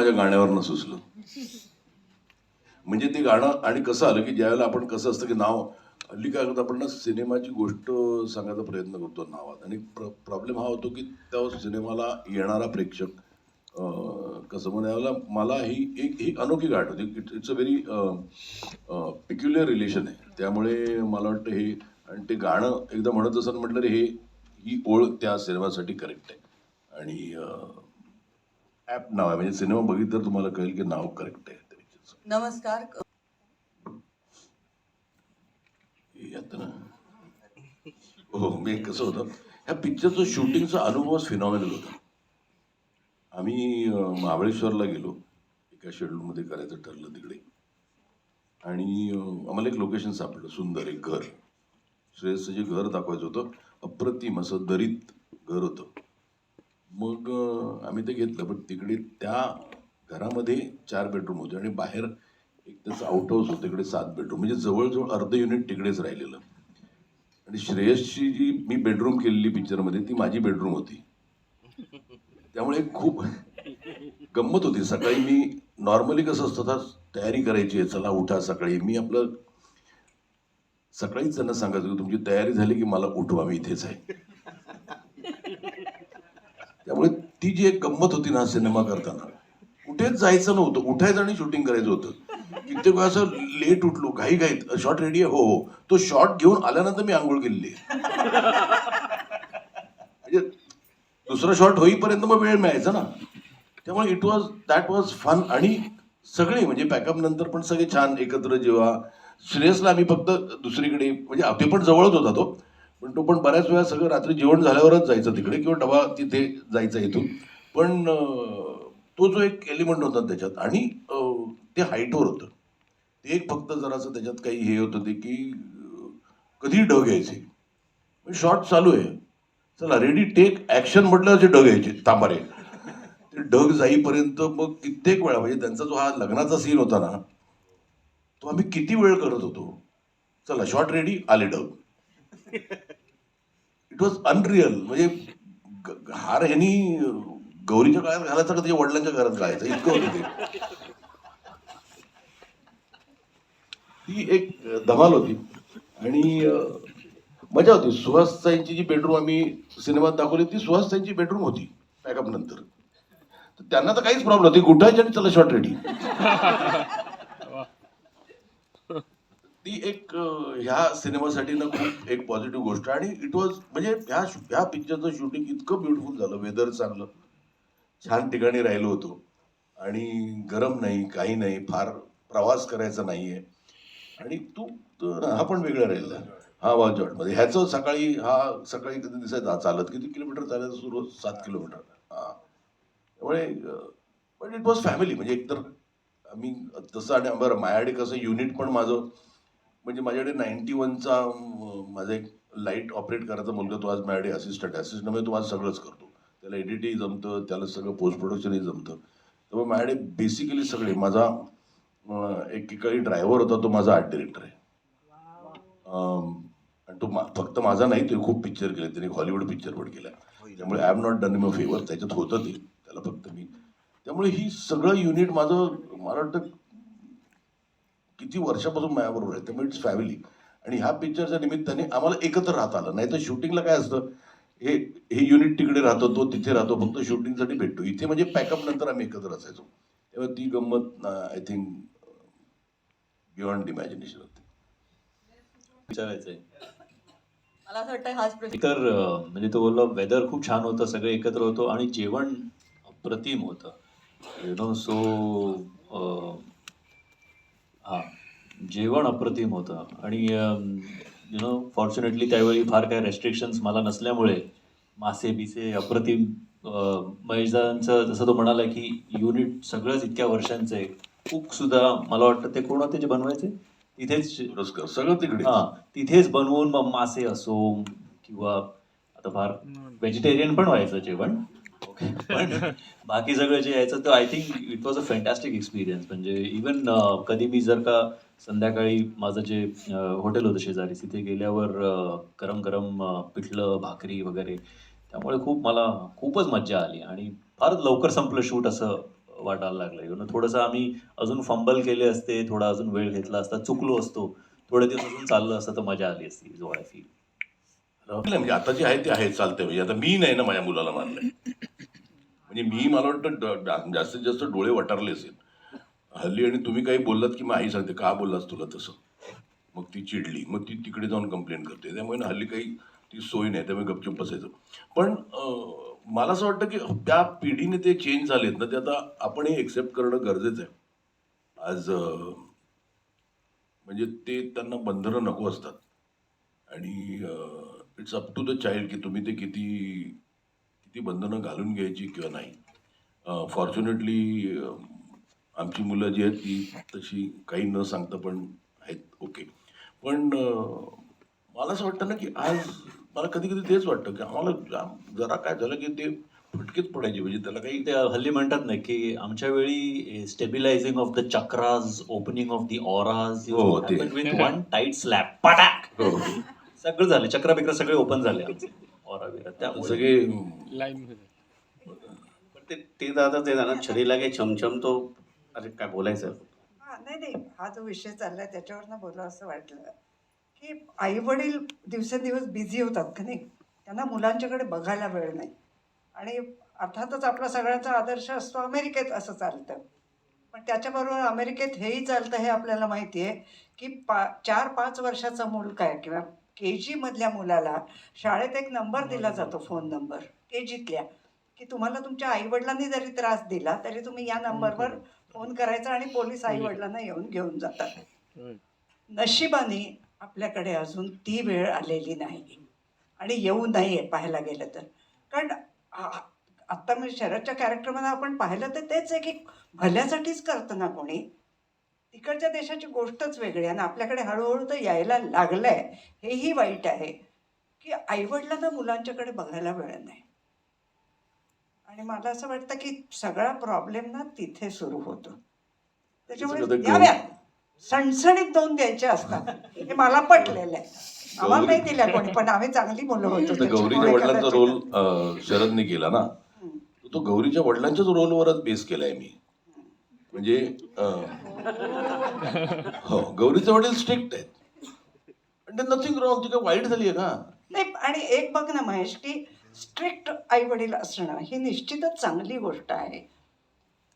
माझ्या गाण्यावरनं सुचलं. म्हणजे ते गाणं आणि कसं आलं की ज्यावेळेला आपण कसं असतं की नाव हल्ली काय करतो आपण ना सिनेमाची गोष्ट सांगायचा प्रयत्न करतो नावात. आणि प्र प्रॉब्लेम हा होतो की त्या सिनेमाला येणारा प्रेक्षक कसं म्हणायला मला ही एक ही अनोखी गाठ होती. It's a very peculiar relation आहे. त्यामुळे मला वाटतं हे आणि ते गाणं एकदा म्हणत असताना म्हटलं रे हे ही ओळ त्या सिनेमासाठी करेक्ट आहे. आणि ॲप नाव आहे. म्हणजे सिनेमा बघितलं तर तुम्हाला कळेल की नाव करेक्ट आहे. नमस्कार. ना. हो मी कसं होतं ह्या पिक्चरचं शूटिंगचा अनुभवच फिनॉमिनल होता. आम्ही महाबळेश्वरला गेलो. एका शेड्यूलमध्ये करायचं ठरलं तिकडे. आणि आम्हाला एक लोकेशन सापडलं सुंदर एक घर. श्रेयसचं जे घर दाखवायचं होतं अप्रतिम असं दरीत घर होतं. मग आम्ही ते घेतलं. पण तिकडे त्या घरामध्ये चार बेडरूम होते आणि बाहेर एक त्याचं आउट हाऊस होतं तिकडे सात बेडरूम. म्हणजे जवळजवळ अर्ध युनिट तिकडेच राहिलेलं. आणि श्रेयसची जी मी बेडरूम केलेली पिक्चरमध्ये ती माझी बेडरूम होती. त्यामुळे खूप गंमत होती. सकाळी मी नॉर्मली कसं असतं आता तयारी करायची आहे चला उठा सकाळी. मी आपलं सकाळीच त्यांना सांगायचं की तुमची तयारी झाली की मला उठवा मी इथेच आहे. त्यामुळे ती जी एक गंमत होती ना सिनेमा करताना कुठेच जायचं नव्हतं. उठायचं आणि शूटिंग करायचं होतं. कित्येक वेळा असं लेट उठलो घाई घाईत शॉर्ट रेडी आहे? हो हो. तो शॉर्ट घेऊन आल्यानंतर मी आंघोळ केलेली म्हणजे दुसरा शॉट होईपर्यंत मग वेळ मिळायचा ना. त्यामुळे it was that was fun आणि सगळे म्हणजे पॅकअप नंतर पण सगळे छान एकत्र जेव्हा श्रेयसला आम्ही फक्त दुसरीकडे म्हणजे ते पण जवळच होता तो. पण तो पण बऱ्याच वेळा सगळं रात्री जेवण झाल्यावरच जायचं तिकडे किंवा डबा तिथे जायचा इथून. पण तो जो एक एलिमेंट होता त्याच्यात आणि ते हाईटवर होतं. ते एक फक्त जरासं त्याच्यात काही हे होतं ते की कधी ढग यायचे. म्हणजे शॉर्ट चालू आहे. चला रेडी टेक ॲक्शन म्हटलं असे ढग यायचे तांबारे ते ढग जाईपर्यंत मग कित्येक वेळा म्हणजे त्यांचा जो हा लग्नाचा सीन होता ना तो आम्ही किती वेळ करत होतो. चला शॉर्ट रेडी आले ढग. इट वॉज अनरिअल म्हणजे हार ह्यांनी गौरीच्या काळात घालायचा का त्याच्या वडिलांच्या घरात घालायचं? इतकं होतं ते. ती एक धमाल होती. आणि मजा होती. सुहासताईंची जी बेडरूम आम्ही सिनेमात दाखवली ती सुहासताईंची बेडरूम होती पॅकअप नंतर. तर त्यांना तर काहीच प्रॉब्लेम होती गुठायची आणि चला शॉर्ट रेडी ती एक ह्या सिनेमासाठी ना खूप एक पॉझिटिव्ह गोष्ट आणि इट वॉज म्हणजे ह्या ह्या पिक्चरचं शूटिंग इतकं ब्युटिफुल झालं वेदर चांगलं. छान ठिकाणी राहिलो होतो. आणि गरम नाही काही नाही फार प्रवास करायचा नाही आहे आणि तू हा पण वेगळा राहिला. हा वाजवाटमध्ये ह्याचं सकाळी हा सकाळी कधी दिसायचा चालत किती किलोमीटर चालायचं सुरू सात किलोमीटर. हा. त्यामुळे पण इट वॉज फॅमिली म्हणजे एकतर आम्ही तसं आणि बरं माझ्याकडे कसं युनिट पण माझं म्हणजे माझ्याकडे नाईन्टी वनचा माझा एक लाइट ऑपरेट करायचा मुलगा तो आज माझ्याकडे असिस्टंट असिस्टंट म्हणजे तो आज सगळंच करतो. त्याला एडिटही जमतं त्याला सगळं पोस्ट प्रोडक्शनही जमतं. त्यामुळे माझ्याकडे बेसिकली सगळे माझा एकेकाळी ड्रायव्हर होता तो माझा आर्ट डिरेक्टर आहे. आणि तो मा- फक्त माझा नाही तो खूप पिक्चर केले. त्याने हॉलिवूड पिक्चर पण केला त्यामुळे I am not done a favour त्याच्यात होतं ते. त्याला फक्त मी त्यामुळे ही सगळं युनिट माझं मला वाटतं किती वर्षापासून माझ्याबरोबर आहे त्यामुळे इट्स फॅमिली आणि ह्या पिक्चरच्या निमित्ताने आम्हाला एकत्र राहता आलं. नाही तर शूटिंगला काय असतं हे हे युनिट तिकडे राहतो तो तिथे राहतो फक्त शूटिंगसाठी भेटतो. इथे म्हणजे पॅकअप नंतर आम्ही एकत्र असायचो. तेव्हा ती गंमत आय थिंक बियॉन्ड इमॅजिनेशन होती. विचारायचंय. मला असं वाटतं हाच प्रश्न. तर म्हणजे तो बोललो वेदर खूप छान होतं सगळे एकत्र होतो आणि जेवण अप्रतिम होतं. यु नो सो हां. जेवण अप्रतिम होतं. आणि यु नो फॉर्च्युनेटली त्यावेळी फार काही रेस्ट्रिक्शन्स मला नसल्यामुळे मासे बिसे अप्रतिम अं, महेशदांचं जसं तो म्हणाला की युनिट सगळंच इतक्या वर्षांचं आहे. कुक सुद्धा मला वाटतं ते कोण होते जे बनवायचे? तिथेच सगळं तिकडे. हा तिथेच बनवून मग मासे असो किंवा आता फार व्हेजिटेरियन पण व्हायचं जेवण. पण बाकी सगळं जे यायचं तर I think it was a fantastic experience म्हणजे इवन uh, कधी मी जर का संध्याकाळी माझं जे uh, हॉटेल होतं शेजारी तिथे गेल्यावर uh, गरम गरम पिठलं भाकरी वगैरे त्यामुळे खूप मला खूपच मज्जा आली. आणि फारच लवकर संपलं शूट असं वाटायला लागलं. इव्हन थोडंसं आम्ही अजून फंबल केले असते थोडा अजून वेळ घेतला असता चुकलो असतो थोडे दिवस अजून चाललं असतं तर मजा आली असती जो आय फील म्हणजे आता जे आहे ते आहे चालतंय. म्हणजे आता मी नाही ना माझ्या मुलाला मानलंय. म्हणजे मी मला वाटतं ड- डा- जास्तीत जास्त डोळे वटारले असेल. हल्ली आणि तुम्ही काही बोललात की मग आई सांगते का बोललास तुला तसं? मग ती चिडली. मग ती तिकडे जाऊन कंप्लेंट करते. त्यामुळे हल्ली काही ती सोय नाही त्यामुळे गपचूप बसायचं. पण मला असं वाटतं की त्या पिढीने ते चेंज झालेत ना ते आता आपण हे एक्सेप्ट करणं गरजेचं आहे. आज म्हणजे ते त्यांना बंधनं नको असतात. आणि it's up to the child की तुम्ही ते किती किती बंधनं घालून घ्यायची किंवा नाही. फॉर्च्युनेटली आमची मुलं जी आहेत ती तशी काही न सांगता पण आहेत ओके पण मला असं वाटतं ना की आज मला कधी कधी तेच वाटतं की आम्हाला जरा काय झालं की ते फटकेच पडायचे. म्हणजे त्याला काही ते हल्ली म्हणतात ना की आमच्या वेळी stabilising of the chakras opening of the auras ते. विथ वन टाईट पटाक हो. सगळं झालं. चक्र बिक्र सगळे ओपन झाले त्यामुळे पण ते ते दादा ते ना छडी लागे छमछम तो अरे काय बोलायचं? हा नाही नाही हा जो विषय चाललाय त्याच्यावरनं बोलावं असं वाटलं. की आई वडील दिवसेंदिवस बिझी होतात का नाही? त्यांना मुलांच्याकडे बघायला वेळ नाही. आणि अर्थातच आपला सगळ्यांचा आदर्श असतो अमेरिकेत असं चालतं. पण त्याच्याबरोबर अमेरिकेत हेही चालतं हे आपल्याला माहिती आहे की पा चार पाच वर्षाचं मूल काय? किंवा के जीमधल्या मुलाला शाळेत एक नंबर दिला जातो फोन नंबर के जीतल्या की तुम्हाला तुमच्या आईवडिलांनी जरी त्रास दिला तरी तुम्ही या नंबरवर फोन करायचा आणि पोलीस आईवडिलांना येऊन घेऊन जातात. नशिबाने आपल्याकडे अजून ती वेळ आलेली नाही. आणि येऊ नये पाहायला गेलं तर. कारण आत्ता मी शरदच्या कॅरेक्टरमध्ये आपण पाहिलं तर तेच आहे की भल्यासाठीच करतं ना कोणी? तिकडच्या देशाची गोष्टच वेगळी आहे आणि आपल्याकडे हळूहळू तर यायला लागलं आहे हेही वाईट आहे की आईवडिलांना मुलांच्याकडे बघायला वेळ नाही. आणि मला असं वाटतं की सगळा प्रॉब्लेम ना तिथे सुरू होतो. त्याच्यामुळे सणसणीत दोन द्यायचे असतात. हे मला पटलेलं आहे. आम्हाला नाही दिल्या कोणी पण आम्ही चांगली मुलं होतो. गौरीच्या वडिलांचा रोल शरदने केला ना. तो गौरीच्या वडिलांच्याच रोलवरच बेस केलाय मी. म्हणजे हो गौरीचे वडील स्ट्रिक्ट आहेत. आणि नथिंग रॉंग ती काय वाईट झाली आहे का? नाही आणि एक बघ ना महेश की स्ट्रिक्ट आई वडील असणं ही निश्चितच चांगली गोष्ट आहे.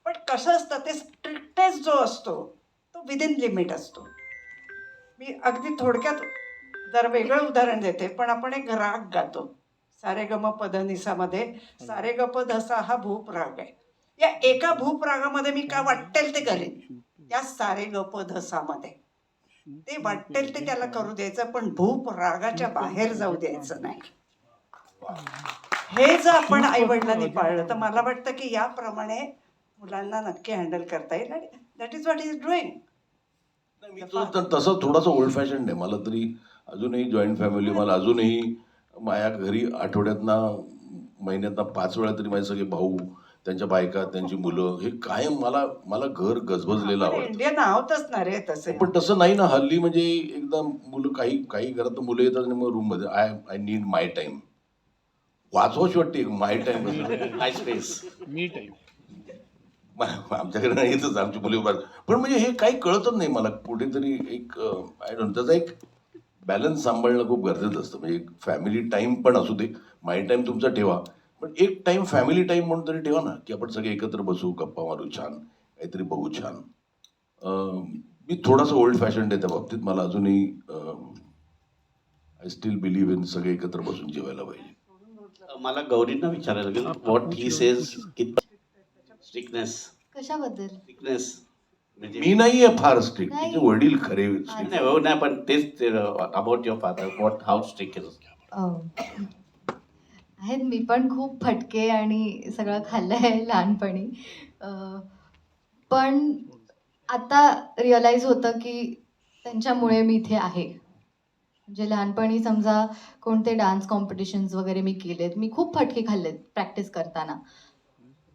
पण कसं असतं ते स्ट्रिक्टेस्ट जो असतो तो विदिन लिमिट असतो. मी अगदी थोडक्यात जरा वेगळं उदाहरण देते पण आपण एक राग गातो. सारे गम पद निसामध्ये सारे ग धसा हा भूप राग आहे. या एका भूपरागामध्ये मी काय वाटेल ते करेन. त्या सारे ग धसामध्ये ते वाटेल ते त्याला करू द्यायचं पण भूपरागाच्या बाहेर जाऊ द्यायचं नाही. हे जर आपण आई वडिलांनी पाळलं तर मला वाटतं की याप्रमाणे मुलांना नक्की हँडल करता येईल आणि that is what is doing. तसं थोडासा ओल्ड फॅशन आहे. मला तरी अजूनही जॉईंट फॅमिली मला अजूनही माझ्या घरी आठवड्यातनं महिन्यातनं पाच वेळा तरी माझे सगळे भाऊ त्यांच्या बायका त्यांची मुलं हे कायम मला मला घर गजबजलेलं आवडतं. इंडियन आहोतच ना रे तसे. पण तसं नाही ना हल्ली म्हणजे एकदा मुलं काही काही घरात मुलं येतात आणि मग रूममध्ये I I need my time. वाचवाशी वाटते my time. Hi space me time आमच्याकडे नाही येतच आमची मुली उभार पण म्हणजे हे काही कळतच नाही मला कुठेतरी एक आय डोंट त्याचा एक बॅलन्स सांभाळणं खूप गरजेचं असतं. म्हणजे एक फॅमिली टाइम पण असू दे माय टाइम तुमचा ठेवा. पण एक टाइम फॅमिली टाइम म्हणून तरी ठेवा ना की आपण सगळे एकत्र बसू गप्पा मारू छान. काहीतरी बघू छान. मी थोडासा ओल्ड फॅशन आहे त्या बाबतीत. मला अजूनही आय स्टील बिलीव्ह इन सगळे एकत्र बसून जेवायला पाहिजे. मला गौरींना विचारायला लागेल व्हॉट ही सेज कित स्ट्रिकनेस कशाबद्दल? स्ट्रिकनेस म्हणजे मी नाहीये फार स्ट्रिक्ट नाही. तिचे वडील खरे strict. नाही हो नाही पण तेच about your father what how strict is um, आहेत. मी पण खूप फटके आणि सगळं खाल्लं आहे लहानपणी पण आता रिअलाईज होतं की त्यांच्यामुळे मी इथे आहे. म्हणजे लहानपणी समजा कोणते डान्स कॉम्पिटिशन्स वगैरे मी केलेत. मी खूप फटके खाल्लेत प्रॅक्टिस करताना.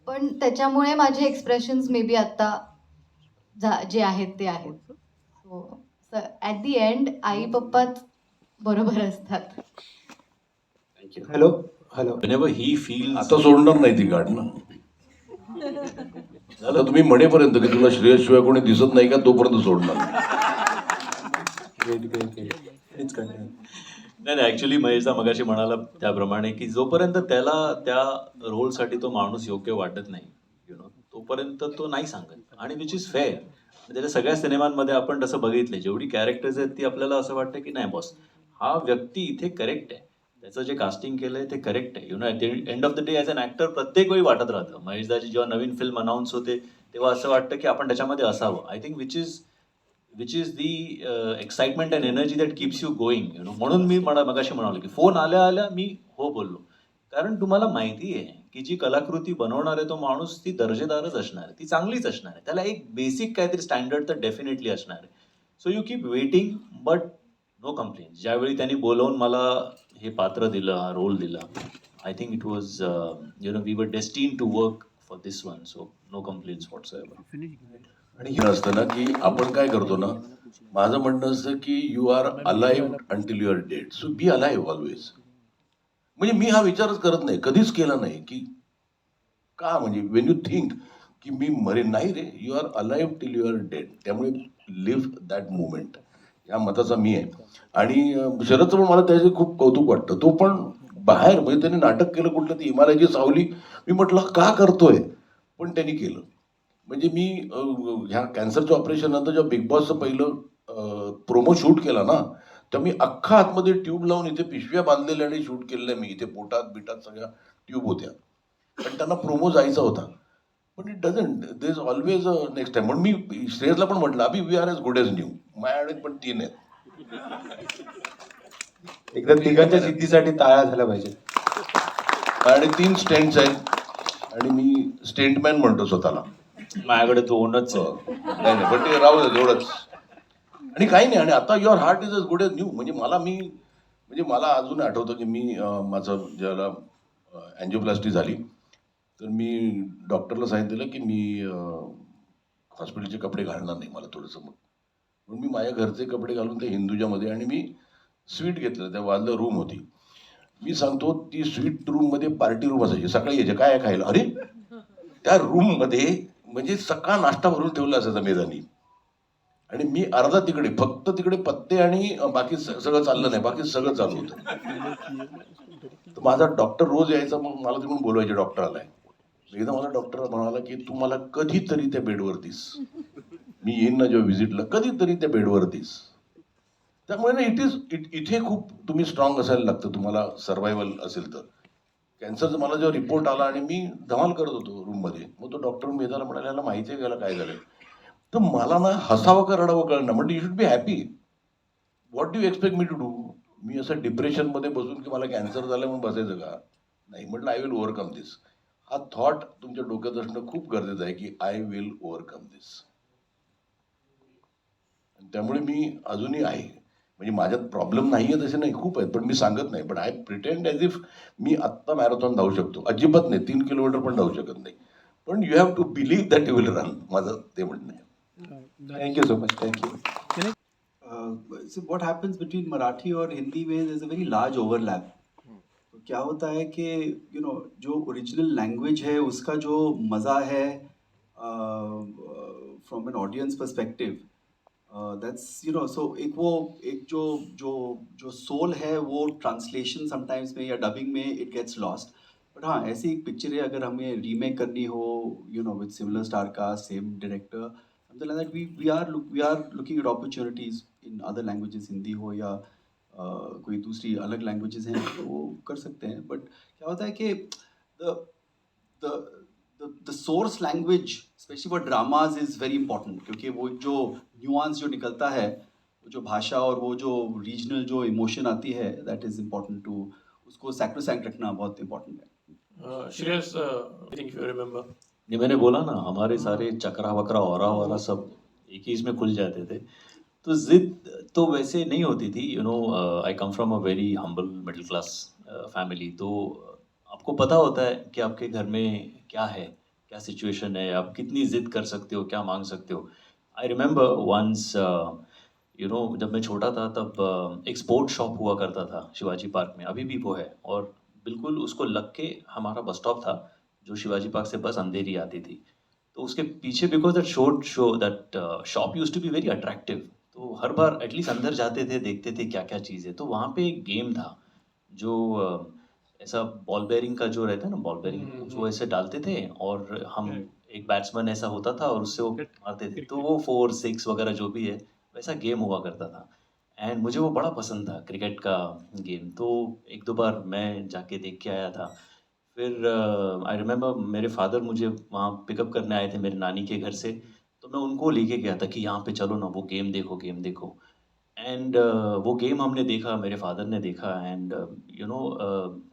पण त्याच्यामुळे माझे एक्सप्रेशन्स मे बी आत्ता जे आहेत ते आहेत. सो ॲट दी एंड आई पप्पाच बरोबर असतात. Hello hello. he feels आता सोडणार नाही ती गाठ ना. आता तुम्ही म्हणेपर्यंत की तुला श्रेयस शिवाय कोणी दिसत नाही का तोपर्यंत सोडणार. नाही. नाही ऍक्च्युली महेशदा मगाशी म्हणाला त्याप्रमाणे की जोपर्यंत त्याला त्या रोलसाठी तो माणूस योग्य वाटत नाही यु नो तोपर्यंत तो नाही सांगत. आणि विच इज फेअर त्याच्या सगळ्या सिनेमांमध्ये आपण तसं बघितलंय. जेवढी कॅरेक्टर्स आहेत ती आपल्याला असं वाटतं की नाही बॉस हा व्यक्ती इथे करेक्ट आहे. त्याचं जे कास्टिंग केलंय ते करेक्ट आहे. You know end of the day as an actor प्रत्येक वेळी वाटत राहतं. महेशदाची जेव्हा नवीन फिल्म अनाऊन्स होते तेव्हा असं वाटतं की आपण त्याच्यामध्ये असावं. I think which is which is the excitement and energy that keeps you going you know म्हणून मी म्हणा मगाशी म्हणालो की फोन आल्या आल्या मी हो बोललो. कारण तुम्हाला माहिती आहे की जी कलाकृती बनवणार आहे तो माणूस ती दर्जेदारच असणार आहे. ती चांगलीच असणार आहे. त्याला एक बेसिक काहीतरी स्टँडर्ड तर डेफिनेटली असणार आहे. So you keep waiting but no complaint ज्यावेळी त्यांनी बोलवून मला हे पात्र दिलं हा रोल दिला. I think it was you know we were destined to work for this one so no complaints whatsoever आणि हे असतं ना की आपण काय करतो ना माझं म्हणणं असतं की you are alive until you are dead so be alive always म्हणजे मी हा विचारच करत नाही कधीच केला नाही की का म्हणजे वेन यू थिंक की मी मरेन नाही रे you are alive till you are dead त्यामुळे लिव्ह दॅट मुवमेंट या मताचा मी आहे. आणि शरदचं पण मला त्याचे खूप कौतुक वाटतं. तो पण बाहेर म्हणजे त्याने नाटक केलं कुठलं ती हिमालयाची सावली. मी म्हटलं का करतोय? पण त्यांनी केलं. म्हणजे मी ह्या कॅन्सरच्या ऑपरेशन नंतर जेव्हा बिग बॉसचं पहिलं प्रोमो शूट केला ना तेव्हा मी अख्खा आतमध्ये ट्यूब लावून इथे पिशव्या बांधलेल्या आणि शूट केलेल्या मी. इथे पोटात बिटात सगळ्या ट्यूब होत्या. पण त्यांना प्रोमो जायचा होता. पण it doesn't they is always next time म्हणून मी श्रेयसला पण म्हटलं Abhi we are as good as new माझ्याकडे पण तीन आहेत एकदा तिघांच्या सिद्धीसाठी टाळ्या झाल्या पाहिजेत. आणि तीन स्टेंट्स आहेत आणि मी स्टेंटमॅन म्हणतो स्वतःला. माझ्याकडे दोनच. हो. नाही नाही पण ते राहू दे एवढंच. आणि काही नाही आणि आता your heart is as good as new म्हणजे मला मी म्हणजे मला अजून आठवतं की मी अं, माझं ज्याला अँजिओप्लास्टी झाली तर मी डॉक्टरला सांगितलेलं की मी हॉस्पिटलचे कपडे घालणार नाही मला थोडंसं मग. म्हणून मी माझ्या घरचे कपडे घालून ते हिंदुजामध्ये आणि मी स्वीट घेतलं त्या वाजलं रूम होती. मी सांगतो ती स्वीट रूममध्ये पार्टी रूम असायची. सकाळी यायचे काय खायला? अरे त्या रूममध्ये म्हणजे सकाळ नाश्ता भरून ठेवला असायचा मेजानी आणि मी अर्धा तिकडे फक्त तिकडे पत्ते आणि बाकी सगळं चाललं नाही. बाकी सगळं चालू होतं. तर माझा डॉक्टर रोज यायचा मग मला तिकडून बोलवायचे डॉक्टर आलाय एकदा मला डॉक्टर म्हणाला की तू मला कधीतरी त्या बेडवर दिस. मी येईन ना जेव्हा व्हिजिटला कधीतरी त्या बेडवर दिस. त्यामुळे ना इट इज इथे खूप तुम्ही स्ट्रॉंग असायला लागतं तुम्हाला सर्वायवल असेल तर. कॅन्सरचा मला जेव्हा रिपोर्ट आला आणि मी धमाल करत होतो रूममध्ये मग तो डॉक्टर मेधाला म्हणाला याला माहिती आहे याला काय झालं तर मला ना हसावं का रडावं कळणं म्हणजे you should be happy what do expect me to do मी असं डिप्रेशनमध्ये बसून की मला कॅन्सर झालं म्हणून बसायचं का? नाही. म्हटलं आय विल ओव्हरकम दिस हा थॉट तुमच्या डोक्यात असणं खूप गरजेचं आहे की आय विल ओव्हरकम दिस त्यामुळे मी अजूनही आहे. म्हणजे माझ्यात प्रॉब्लेम नाही आहे तसे नाही खूप आहेत पण मी सांगत नाही. पण आय प्रिटेंड ॲज इफ मी आत्ता मॅरेथॉन धावू शकतो. अजिबात नाही तीन किलोमीटर पण धावू शकत नाही. पण you have to believe that you will run माझं ते म्हणणं आहे. Thank you so much thank you Uh, so what Marathi between और Hindi ways is a very large overlap क्या होता है कि यू नो जो ओरिजिनल लैंग्वेज है, उसका जो मज़ा है from an audience perspective that's you know so एक वो, एक जो जो जो सोल है, वो ट्रांसलेशन समटाइम्स में या डबिंग में इट गेट्स लॉस्ट बट हाँ ऐसी एक पिक्चर है, अगर हमें रीमेक करनी हो you know with similar star का same director something like that, we we are we are looking at opportunities in other languages Hindi हो या कोई दूसरी अलग लैंग्वेज हैं तो वो कर सकते हैं। बट क्या होता है कि source language specially for dramas is very important क्योंकि वो जो न्यूआंस जो निकलता है जो भाषा और वो जो रीजनल जो इमोशन आती है दैट इज़ इम्पोर्टेंट टू उसको सैक्रोसैंक रखना बहुत इंपॉर्टेंट है। ये मैंने बोला ना हमारे सारे चक्रा वक्रा और वाला सब एक ही इसमें खुल जाते थे। तो जिद तो वैसे नहीं होती थी you know I come from a very humble middle class family तो आपको पता होता है कि आपके घर में क्या है क्या सिचुएशन है आप कितनी जिद कर सकते हो क्या मांग सकते हो। I remember once you know जब मैं छोटा था तब uh, एक स्पोर्ट्स शॉप हुआ करता था शिवाजी पार्क में। अभी भी वो है और बिल्कुल उसको लग के हमारा बस स्टॉप था जो शिवाजी पार्क से बस अंधेरी आती थी। तो उसके पीछे because that shot show that shop used to be very attractive तो हर बार एटलीस्ट अंदर जाते थे देखते थे क्या क्या चीज़ है। तो वहाँ पे एक गेम था जो अ, ऐसा बॉल बेरिंग का जो रहता है ना बॉल बेरिंग वो ऐसे डालते थे और हम एक बैट्समैन ऐसा होता था और उससे वो मारते थे। तो वो फोर सिक्स वगैरह जो भी है वैसा गेम हुआ करता था। एंड मुझे वो बड़ा पसंद था क्रिकेट का गेम तो एक दो बार मैं जाके देख के आया था। फिर आई रिमेम्बर मेरे फादर मुझे वहाँ पिकअप करने आए थे मेरे नानी के घर से। मैं उनको लेके गया था कि यहाँ पे चलो ना, वो गेम देखो गेम देखो। एंड वो गेम हमने देखा, मेरे फादर ने देखा and you know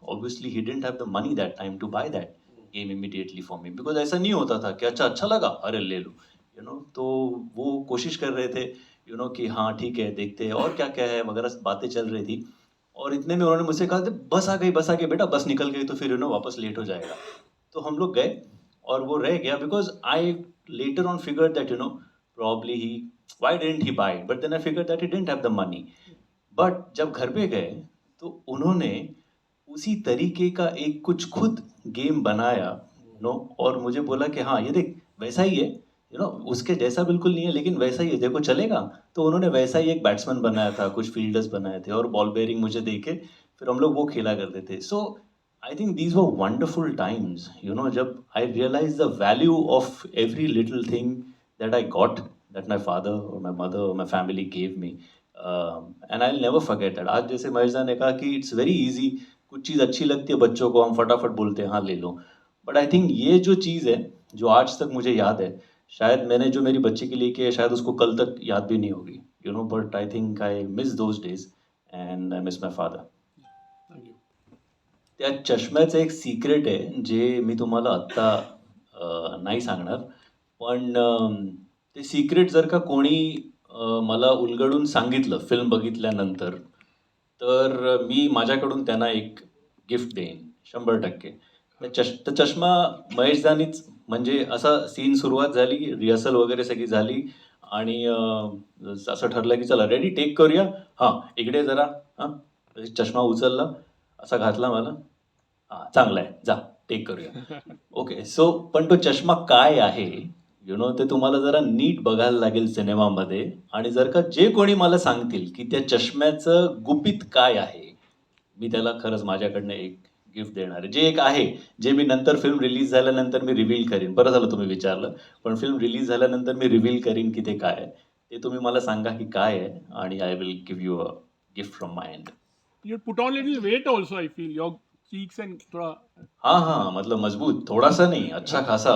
obviously he didn't have the money that time to buy that game immediately for me because ऐसा नहीं होता था कि अच्छा अच्छा लगा, अरे ले लो यू नो तो वो कोशिश कर रहे थे यू नो कि हाँ ठीक है, देखते हैं और क्या क्या है, वगैरह बातें चल रही थी। और इतने में उन्होंने मुझसे कहा, बस आ गई, बस आ गई, बेटा, बस निकल गई तो फिर यू नो वापस लेट हो जाएगा। तो हम लोग गए और वो रह गया because I later on figure that you know probably he why didn't he buy but then I figure that he didn't have the money but जब घर पे गए तो उन्होंने उसी तरीके का एक कुछ खुद गेम बनाया नो और मुझे बोला कि हाँ ये देख, वैसा ही है यू नो उसके जैसा बिल्कुल नहीं है, लेकिन वैसा ही है, देखो चलेगा। तो उन्होंने वैसा ही एक बैट्समैन बनाया था, कुछ फील्डर्स बनाए थे और बॉल बेयरिंग मुझे देके, फिर हम लोग वो खेला करते थे। So I think these were wonderful times you know जब I realise the value of every little thing that I got that my father और माई मदर और my family gave me and I never forget that आज जैसे महेश ने कहा कि it's very easy कुछ चीज़ अच्छी लगती है बच्चों को, हम फटाफट बोलते हैं हाँ ले लो। बट आई थिंक ये जो चीज़ है, जो आज तक मुझे याद है, शायद मैंने जो मेरी बच्ची के लिए किया, शायद उसको कल तक याद भी नहीं होगी you know but I think I miss those days and I miss my father. त्या चष्म्याचं एक सिक्रेट आहे जे मी तुम्हाला आत्ता नाही सांगणार. पण ते सिक्रेट जर का कोणी मला उलगडून सांगितलं फिल्म बघितल्यानंतर तर मी माझ्याकडून त्यांना एक गिफ्ट देईन शंभर टक्के. चष तर चष्मा महेशदानीच म्हणजे असा सीन सुरुवात झाली रिहर्सल वगैरे सगळी झाली आणि असं ठरलं की चला रेडी टेक करूया. हां इकडे जरा हां चष्मा उचलला असा घातला मला. हां चांगला आहे. जा टेक करूया. ओके सो पण तो चष्मा काय आहे? यु नो ते तुम्हाला जरा नीट बघायला लागेल सिनेमामध्ये. आणि जर का जे कोणी मला सांगतील की त्या चष्म्याचं गुपित काय आहे मी त्याला खरंच माझ्याकडनं एक गिफ्ट देणार आहे. जे एक आहे जे मी नंतर फिल्म रिलीज झाल्यानंतर मी रिव्हील करीन. बरं झालं तुम्ही विचारलं पण फिल्म रिलीज झाल्यानंतर मी रिव्हील करीन की ते काय आहे. ते तुम्ही मला सांगा की काय आहे आणि I will give you a gift from my end You put on little weight also, I feel. Your cheeks and thoda हाँ हाँ मतलब मज़बूत थोड़ा सा नहीं अच्छा खासा।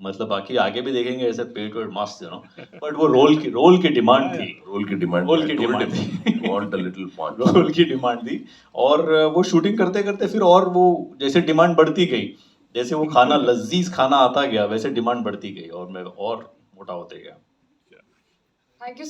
मतलब बाकी आगे भी देखेंगे ऐसे पेट वेट मस्त यू नो बट वो रोल की रोल की डिमांड थी। रोल की डिमांड रोल की डिमांड थी। Want a little point role की डिमांड थी। और वो शूटिंग करते करते फिर और वो जैसे डिमांड बढ़ती गई जैसे वो खाना लजीज खाना आता गया वैसे डिमांड बढ़ती गई और मैं और मोटा होते गया। थँक्यू